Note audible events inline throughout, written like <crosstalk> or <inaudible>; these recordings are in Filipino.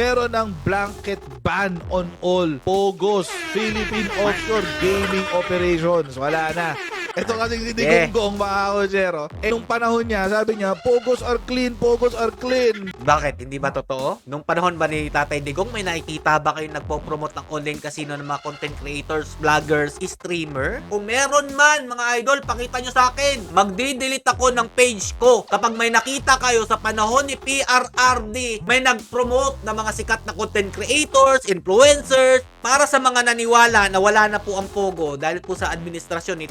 meron ng blanket ban on all POGOS, Philippine Offshore Gaming Operations. Wala na. Ito kasi si Yeah. Digonggong mga kotsero. Eh, nung panahon niya, sabi niya, POGOS are clean, POGOS are clean. Bakit? Hindi ba totoo? Nung panahon ba ni Tatay Digong, may nakikita ba kayo nagpo-promote ng online casino ng mga content creators, vloggers, streamer? Kung meron man, mga idol, pakita nyo sa akin. Magdi-delete ako ng page ko kapag may nakita kayo sa panahon ni PRRD, may nag-promote ng mga sikat na content creators, influencers, para sa mga naniwala na wala na po ang Pogo dahil po sa administrasyon ni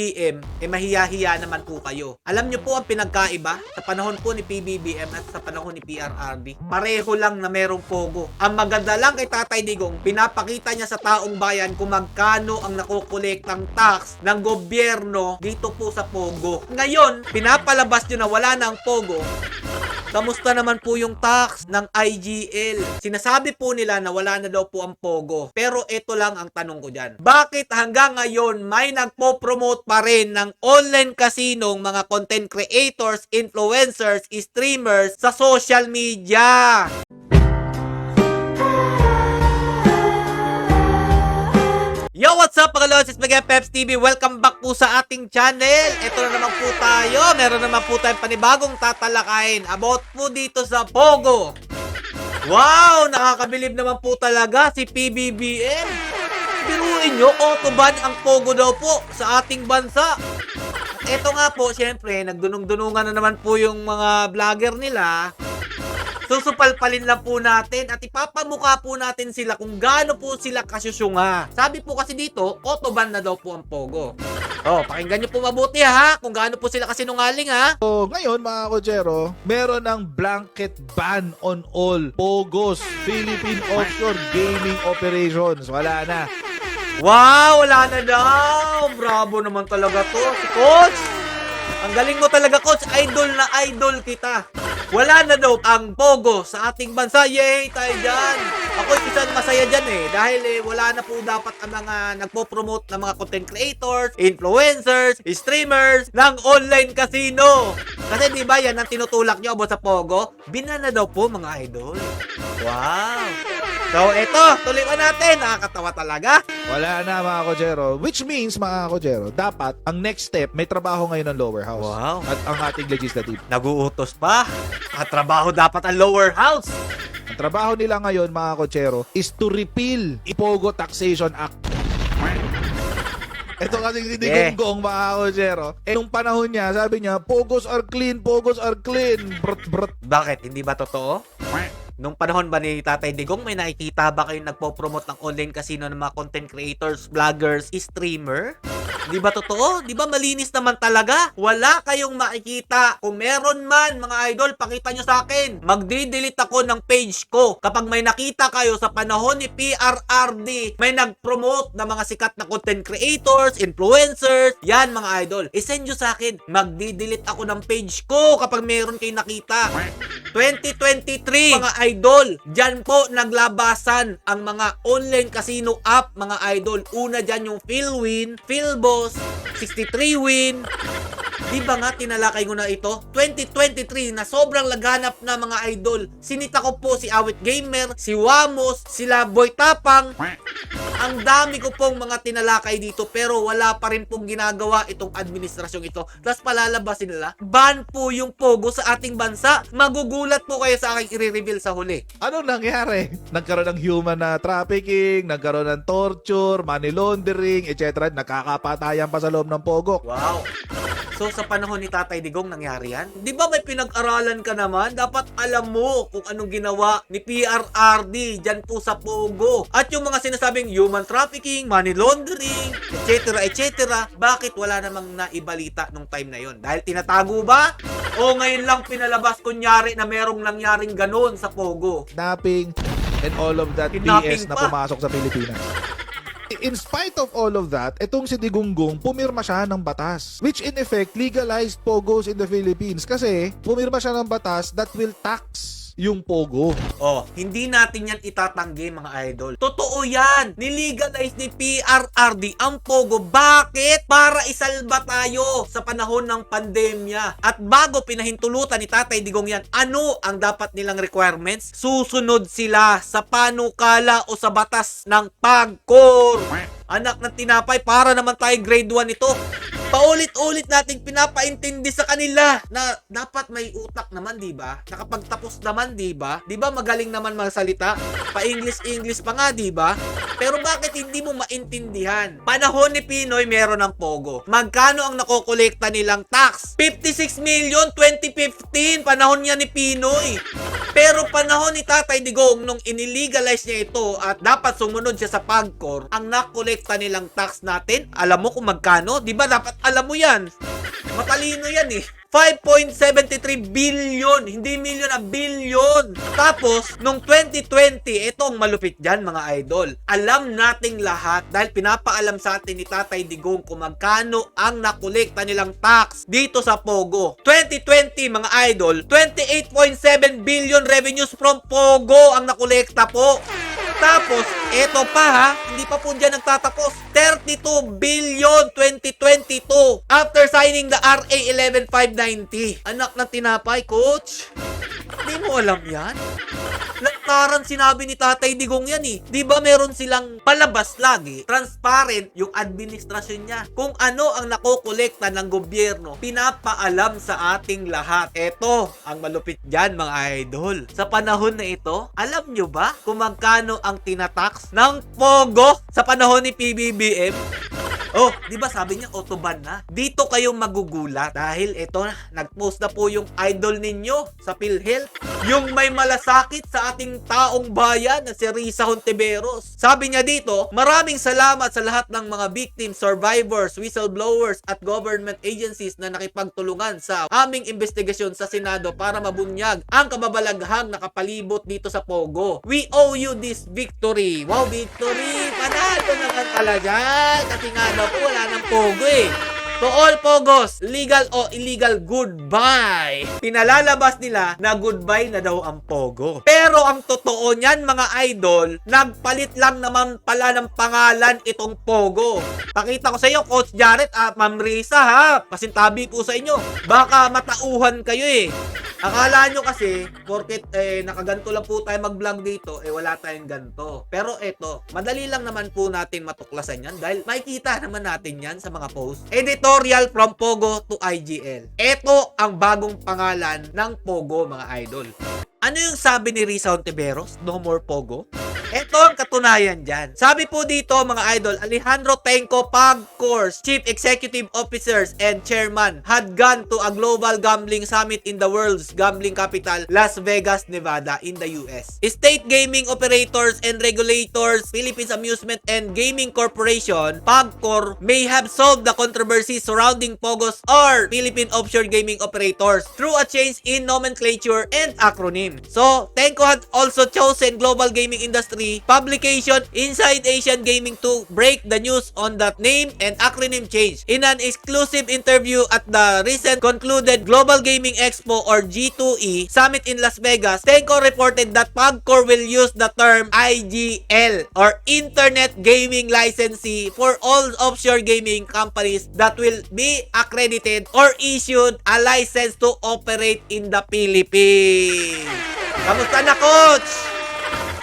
PBBM, eh mahiya-hiya naman po kayo. Alam nyo po ang pinagkaiba sa panahon po ni PBBM at sa panahon ni PRRD? Pareho lang na merong Pogo. Ang maganda lang kay Tatay Digong, pinapakita niya sa taong bayan kung magkano ang nakukolektang tax ng gobyerno dito po sa Pogo. Ngayon, pinapalabas nyo na wala na ang Pogo, Kamusta naman po yung tax ng IGL? Sinasabi po nila na wala na daw po ang Pogo. Pero ito lang ang tanong ko dyan. Bakit hanggang ngayon may nagpo-promote pa rin ng online casino mga content creators, influencers, streamers sa social media? Yo, what's up mga? It's Miguel Peps TV. Welcome back po sa ating channel. Ito na naman po tayo. Meron naman po tayong panibagong tatalakayin about po dito sa Pogo. Wow! Nakakabilib naman po talaga si PBBM. Biruin nyo, autoban ang Pogo daw po sa ating bansa. Ito nga po, syempre, nagdunong-dunungan na naman po yung mga vlogger nila. Susupalpalin lang po natin at ipapamukha po natin sila kung gaano po sila kasyusyunga. Sabi po kasi dito, autoban na daw po ang Pogo. Oh, pakinggan nyo po mabuti ha, kung gaano po sila kasinungaling ha. So, ngayon mga kotsero, meron ng blanket ban on all POGOS, Philippine Offshore Gaming Operations. Wala na. Wow, wala na daw. Bravo naman talaga to. Si Coach. Ang galing mo talaga, Coach. Idol na idol kita. Wala na daw ang Pogo sa ating bansa. Yay, tayo dyan. Ako isang masaya dyan eh. Dahil eh, wala na po dapat ang mga nagpo-promote ng mga content creators, influencers, streamers ng online casino. Kasi di ba yan ang tinutulak nyo about sa Pogo? Binana daw po mga idol. Wow. So, eto, tuloy natin. Nakakatawa talaga. Wala na mga kotsero. Which means mga kotsero, dapat ang next step, may trabaho ngayon ng lower house. Wow. At ang ating legislative. Naguutos pa. Katrabaho dapat ang lower house. Ang trabaho nila ngayon mga kotsero is to repeal Ipogo Taxation Act. Ito kasi si Yeah. Digonggong mga kotsero. Eh nung panahon niya, sabi niya, Pogos are clean, Pogos are clean. Brot, brot. Bakit? Hindi ba totoo? Nung panahon ba ni Tatay Digong, may nakikita ba kayong nagpo-promote ng online casino ng mga content creators, vloggers, streamer? Di ba totoo? Di ba malinis naman talaga? Wala kayong makikita. Kung meron man, mga idol, pakita nyo sa akin. Magdi-delete ako ng page ko kapag may nakita kayo sa panahon ni PRRD, may nag-promote ng mga sikat na content creators, influencers, yan mga idol. I-send nyo sa akin. Magdi-delete ako ng page ko kapag meron kayong nakita. 2023, mga idol, dyan po naglabasan ang mga online casino app, mga idol. Una dyan yung PhilWin, PhilBoss, 63Win, Di ba nga tinalakay ko na ito? 2023 na sobrang laganap na mga idol. Sinita ko po si Awit Gamer, si Wamos, sila Boy Tapang. Ang dami ko pong mga tinalakay dito pero wala pa rin pong ginagawa itong administrasyong ito. Tapos palalabasin nila, ban po yung Pogo sa ating bansa. Magugulat po kayo sa aking i-reveal sa huli. Anong nangyari? Nagkaroon ng human na trafficking, nagkaroon ng torture, money laundering, etc. Nakakapatayan pa sa loob ng Pogo. Wow. So sa panahon ni Tatay Digong nangyari yan? Di ba may pinag-aralan ka naman? Dapat alam mo kung anong ginawa ni PRRD dyan po sa Pogo. At yung mga sinasabing human trafficking, money laundering, etc. etc. Bakit wala namang naibalita nung time na yon? Dahil tinatago ba? O ngayon lang pinalabas kunyari na merong nangyaring ganun sa Pogo? Kidnapping and all of that BS na pa. pumasok sa Pilipinas. In spite of all of that, itong si Digunggong, pumirma siya ng batas. Which in effect, legalized pogos in the Philippines. Kasi, pumirma siya ng batas that will tax yung Pogo. Oh, hindi natin yan itatanggi mga idol. Totoo yan. Nilegalize ni PRRD ang Pogo. Bakit? Para isalba tayo sa panahon ng pandemya. At bago pinahintulutan ni Tatay Digong yan, ano ang dapat nilang requirements? Susunod sila sa panukala o sa batas ng PAGCOR. Anak ng tinapay, para naman tayo grade 1 ito. Paulit-ulit nating pinapaintindi sa kanila na dapat may utak naman, di ba? Nakapagtapos naman, di ba? Di ba magaling naman magsalita? Pa-English-English pa nga, di ba? Pero bakit hindi mo maintindihan? Panahon ni Pinoy meron ng Pogo. Magkano ang nakokolekta nilang tax? 56 million 2015. Panahon niya ni Pinoy. Pero panahon ni Tatay Digong nung inilegalize niya ito at dapat sumunod siya sa PAGCOR, ang nakolekta nilang tax natin, alam mo kung magkano? Di ba dapat alam mo yan? Matalino yan eh. 5.73 billion, hindi million, a billion. Tapos, nung 2020, ito ang malupit dyan mga idol. Alam nating lahat dahil pinapaalam sa atin ni Tatay Digong kung magkano ang nakolekta nilang tax dito sa Pogo. 2020 mga idol, 28.7 billion revenues from Pogo ang nakolekta po. Tapos, eto pa ha, hindi pa po dyan nagtatapos. 32 billion 2022 after signing the RA 11590. Anak ng tinapay, coach. Hindi mo alam yan? Lantaran sinabi ni Tatay Digong yan eh. Di ba meron silang palabas lagi, transparent yung administrasyon niya. Kung ano ang nakokolekta ng gobyerno, pinapaalam sa ating lahat. Eto, ang malupit dyan mga idol. Sa panahon na ito, alam nyo ba kung magkano ang tinatax ng Pogo sa panahon ni PBBM? Oh, di ba sabi niya autoban na? Dito kayong magugulat dahil ito na, nag-post na po yung idol ninyo sa PhilHealth. Yung may malasakit sa ating taong bayan na si Risa Hontiveros. Sabi niya dito, maraming salamat sa lahat ng mga victims, survivors, whistleblowers at government agencies na nakipagtulungan sa aming investigasyon sa Senado para mabunyag ang kababalaghang nakapalibot dito sa Pogo. We owe you this victory. Wow, victory! Naman pala dyan. Kasi nga daw po, wala ng Pogo eh. To all Pogos, legal o illegal, goodbye. Pinalalabas nila na goodbye na daw ang Pogo. Pero ang totoo niyan mga idol, nagpalit lang naman pala ng pangalan itong Pogo. Pakita ko sa iyo, Coach Jared at Ma'am Risa ha. Pasintabi po sa inyo. Baka matauhan kayo eh. Akala nyo kasi, porket eh, nakaganto lang po tayo mag-vlog dito, eh wala tayong ganto. Pero eto, madali lang naman po natin matuklasan yan dahil makikita naman natin yan sa mga post. Editorial from Pogo to IGL. Eto ang bagong pangalan ng Pogo mga idol. Ano yung sabi ni Risa Ontiveros? No more Pogo? Ito ang katunayan dyan. Sabi po dito mga idol, Alejandro Tenco Pagcors, Chief Executive Officers and Chairman had gone to a global gambling summit in the world's gambling capital, Las Vegas, Nevada in the US. State Gaming Operators and Regulators, Philippines Amusement and Gaming Corporation, PAGCOR, may have solved the controversy surrounding POGOS or Philippine Offshore Gaming Operators through a change in nomenclature and acronym. So, Tenco had also chosen global gaming industry publication Inside Asian Gaming to break the news on that name and acronym change. In an exclusive interview at the recent concluded Global Gaming Expo or G2E Summit in Las Vegas, Tenco reported that PAGCOR will use the term IGL or Internet Gaming Licensee for all offshore gaming companies that will be accredited or issued a license to operate in the Philippines. Kamusta na, Coach?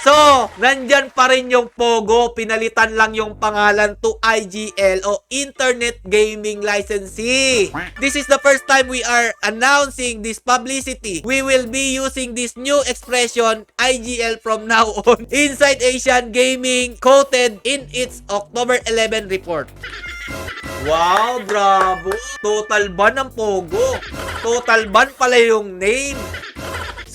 So, nandyan pa rin yung Pogo, pinalitan lang yung pangalan to IGL o Internet Gaming Licensee. This is the first time we are announcing this publicity. We will be using this new expression IGL from now on. <laughs> Inside Asian Gaming quoted in its October 11 report. Wow, bravo! Total ban ng Pogo. Total ban pala yung name.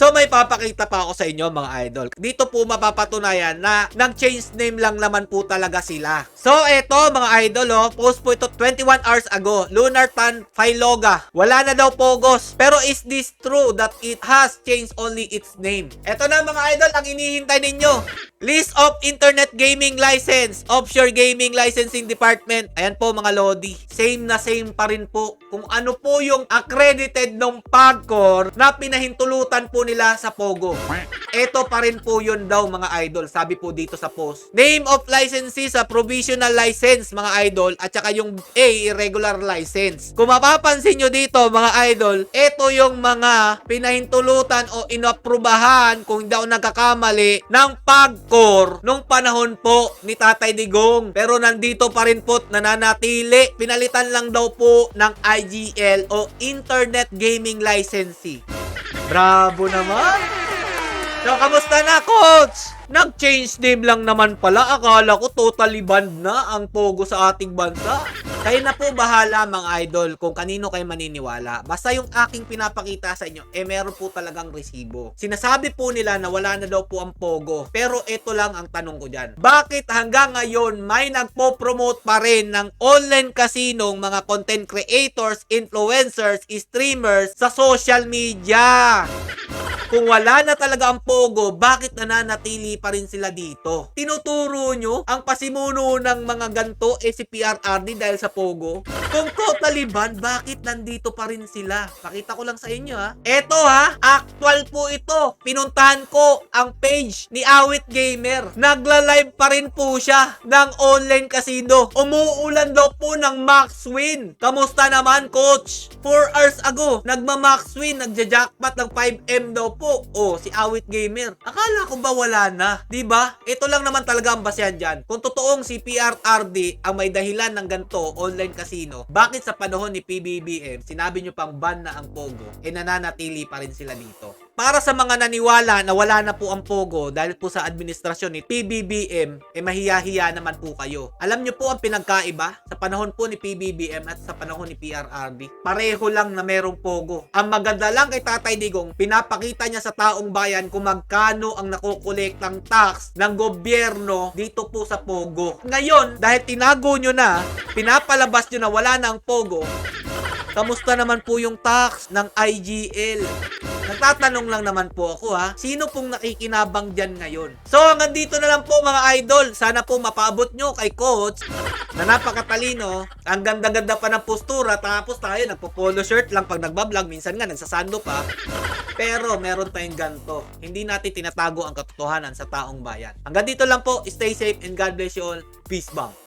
So may papakita pa ako sa inyo mga idol. Dito po mapapatunayan na nag-change name lang naman po talaga sila. So eto mga idol oh, post po ito 21 hours ago. Lunar Tan Phailoga. Wala na daw Pogos. Pero is this true that it has changed only its name? Eto na mga idol ang inihintay ninyo. List of Internet Gaming License, Offshore Gaming Licensing Department. Ayan po mga Lodi. Same na same pa rin po kung ano po yung accredited ng PAGCOR na pinahintulutan po nila sa Pogo. Ito pa rin po yun daw mga idol. Sabi po dito sa post. Name of licensee sa provisional license mga idol at saka yung A, irregular license. Kung mapapansin nyo dito mga idol, ito yung mga pinahintulutan o inaprubahan kung ako nagkakamali ng PAGCOR nung panahon po ni Tatay Digong. Pero nandito pa rin po nananatili. Pinalitan lang daw po ng IGL o Internet Gaming Licensee. Bravo naman! So, kamusta na, coach? Nag-change name lang naman pala. Akala ko totally banned na ang Pogo sa ating bansa. Kayo na po bahala, mga idol, kung kanino kayo maniniwala. Basta yung aking pinapakita sa inyo, eh meron po talagang resibo. Sinasabi po nila na wala na daw po ang Pogo. Pero ito lang ang tanong ko dyan. Bakit hanggang ngayon may nagpo-promote pa rin ng online casino mga content creators, influencers, streamers sa social media? Kung wala na talaga ang Pogo, bakit nananatili pa rin sila dito? Tinuturo nyo ang pasimuno ng mga ganto eh si PRRD dahil sa Pogo? Kung totally ban, bakit nandito pa rin sila? Pakita ko lang sa inyo ha. Eto ha, actual po ito. Pinuntahan ko ang page ni Awit Gamer. Nagla-live pa rin po siya ng online casino. Umuulan daw po ng max win. Kamusta naman, coach? 4 hours ago, nagma-max win, nagja-jackpot ng 5M daw po. Oh, si Awit Gamer. Akala ko ba wala na? 'Di ba? Ito lang naman talaga ang basehan diyan. Kung totoong si PRRD ang may dahilan ng ganto online casino, bakit sa panahon ni PBBM sinabi nyo pang ban na ang Pogo, eh nananatili pa rin sila dito? Para sa mga naniwala na wala na po ang Pogo dahil po sa administrasyon ni PBBM, eh mahiya-hiya naman po kayo. Alam nyo po ang pinagkaiba sa panahon po ni PBBM at sa panahon ni PRRD? Pareho lang na merong Pogo. Ang maganda lang kay Tatay Digong, pinapakita niya sa taong bayan kung magkano ang nakukolektang tax ng gobyerno dito po sa Pogo. Ngayon, dahil tinago nyo na, pinapalabas nyo na wala na ang Pogo, Kamusta naman po yung tax ng IGL? Nagtatanong lang naman po ako ha. Sino pong nakikinabang dyan ngayon? So hanggang dito na lang po mga idol. Sana po mapaabot nyo kay coach na napakatalino. Ang ganda-ganda pa ng postura. Tapos tayo nagpo-polo shirt lang pag nagbablog. Minsan nga nagsasando pa. Pero meron tayong ganto. Hindi natin tinatago ang katotohanan sa taong bayan. Hanggang dito lang po. Stay safe and God bless you all. Peace bomb.